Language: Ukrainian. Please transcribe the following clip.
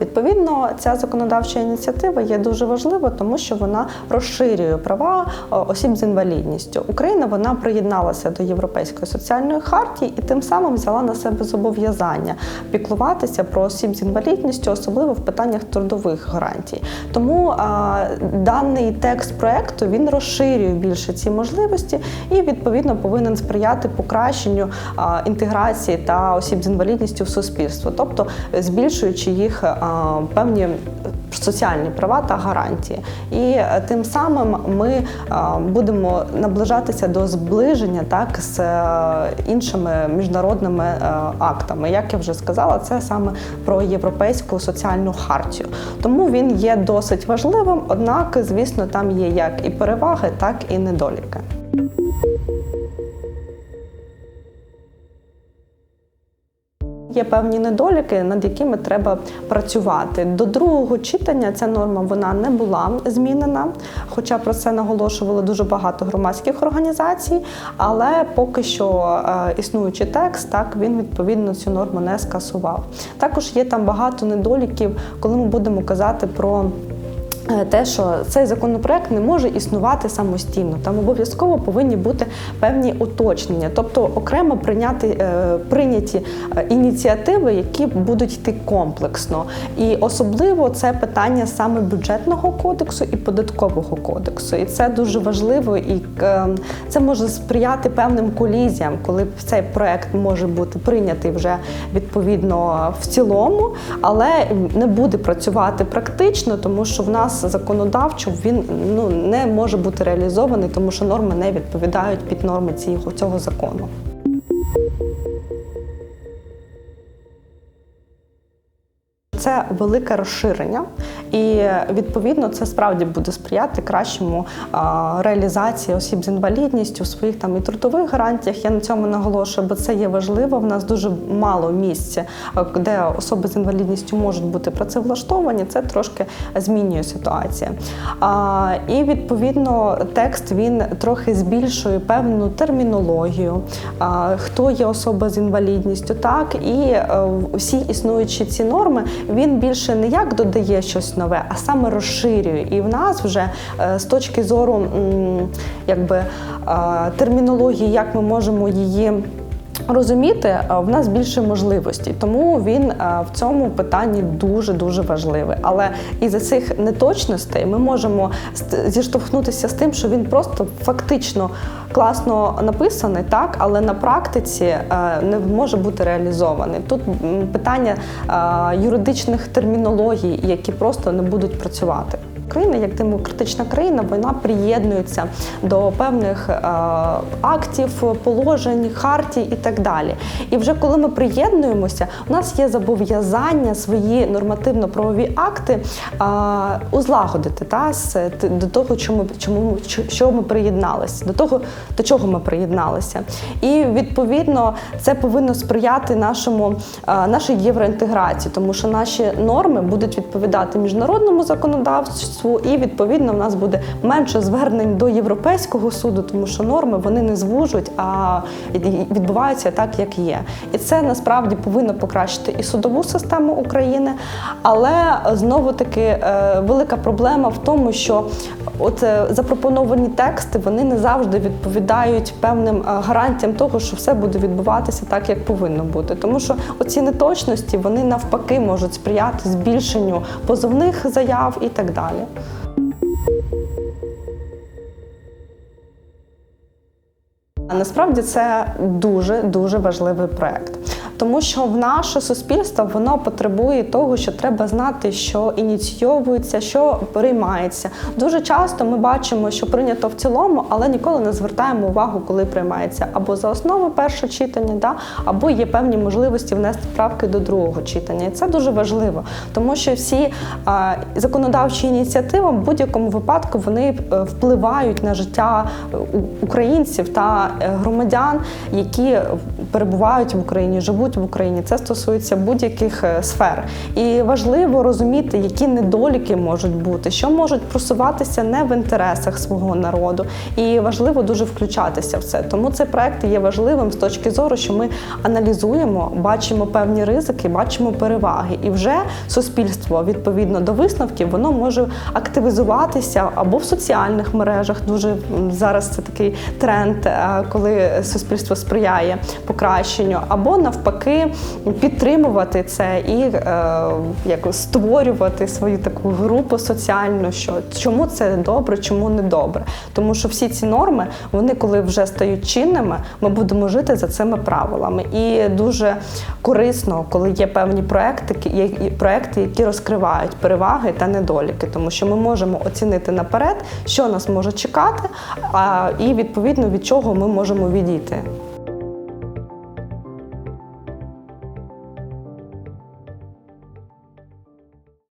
відповідно ця законодавча ініціатива є дуже важлива, тому що вона розширює права е, осіб з інвалідністю. Україна вона приєдналася до Європейської соціальної хартії і тим самим взяла на себе зобов'язання піклуватися про осіб з інвалідністю, особливо в питаннях трудових гарантій. Тому а, даний текст проекту він розширює більше ці можливості і відповідно повинен сприяти покращенню а, інтеграції та осіб з інвалідністю в суспільство, тобто збільшуючи їх певні соціальні права та гарантії. І е, тим самим ми е, будемо наближатися до зближення так з е, іншими міжнародними актами. Як я вже сказала, це саме про європейську соціальну хартію. Тому він є досить важливим, однак, звісно, там є як і переваги, так і недоліки. Є певні недоліки, над якими треба працювати. До другого читання ця норма вона не була змінена, хоча про це наголошували дуже багато громадських організацій. Але поки що е, існуючий текст, так він відповідно цю норму не скасував. Також є там багато недоліків, коли ми будемо казати про. Е, Те, що цей законопроект не може існувати самостійно, там обов'язково повинні бути певні уточнення, тобто окремо прийняти е, прийняті е, ініціативи, які будуть йти комплексно. І особливо це питання саме бюджетного кодексу і податкового кодексу. І це дуже важливо, і е, це може сприяти певним колізіям, коли цей проект може бути прийнятий вже відповідно в цілому, але не буде працювати практично, тому що в нас законодавчо він ну не може бути реалізований, тому що норми не відповідають під норми цього, закону. Це велике розширення, і відповідно це справді буде сприяти кращому реалізації осіб з інвалідністю в своїх там і трудових гарантіях. Я на цьому наголошую, бо це є важливо. В нас дуже мало місця, де особи з інвалідністю можуть бути працевлаштовані. Це трошки змінює ситуацію. І відповідно текст він трохи збільшує певну термінологію, хто є особа з інвалідністю, так і е, всі існуючі ці норми він більше не як додає щось нове, а саме розширює. І в нас вже е, з точки зору якби, е, термінології, як ми можемо її. Розуміти е, в нас більше можливостей, тому він е, в цьому питанні дуже дуже важливий. Але із за цих неточностей ми можемо зіштовхнутися з тим, що він просто фактично класно написаний, так але на практиці е, не може бути реалізований. Тут питання юридичних термінологій, які просто не будуть працювати. Україна як демократична країна, вона приєднується до певних е, актів, положень, хартій і так далі. І вже коли ми приєднуємося, у нас є зобов'язання свої нормативно-правові акти е, узлагодити та, до того, чому, чому що ми приєдналися, до того, до чого ми приєдналися. І відповідно це повинно сприяти нашому е, нашій євроінтеграції, тому що наші норми будуть відповідати міжнародному законодавству, і відповідно в нас буде менше звернень до європейського суду, тому що норми вони не звужують, а відбуваються так, як є. І це насправді повинно покращити і судову систему України. Але знову таки е, велика проблема в тому, що от е, запропоновані тексти вони не завжди відповідають певним е, гарантіям того, що все буде відбуватися так, як повинно бути. Тому що оці неточності вони навпаки можуть сприяти збільшенню позовних заяв і так далі. А Насправді це дуже дуже важливий проект, тому що в наше суспільство воно потребує того, що треба знати, що ініційовується, що приймається. Дуже часто ми бачимо, що прийнято в цілому, але ніколи не звертаємо увагу, коли приймається або за основу перше читання, да, або є певні можливості внести правки до другого читання. І це дуже важливо, тому що всі а, законодавчі ініціативи в будь-якому випадку вони е, впливають на життя е, українців та е, громадян, які перебувають в Україні, живуть в Україні. Це стосується будь-яких е, сфер. І важливо розуміти, які недоліки можуть бути, що можуть просуватися не в інтересах свого народу. І важливо дуже включатися в це. Тому цей проект є важливим з точки зору, що ми аналізуємо, бачимо певні ризики, бачимо переваги, і вже суспільство відповідно до висновків воно може активізуватися або в соціальних мережах. Дуже зараз це такий тренд, е, коли суспільство сприяє покращенню, або навпаки підтримувати це і е, як створювати свою таку групу соціальну, що чому це добре, чому не добре. Тому що всі ці норми, вони коли вже стають чинними, ми будемо жити за цими правилами. І дуже корисно, коли є певні проекти, проекти, які розкривають переваги та недоліки, тому що ми можемо оцінити наперед, що нас може чекати, а і відповідно від чого ми можемо відійти.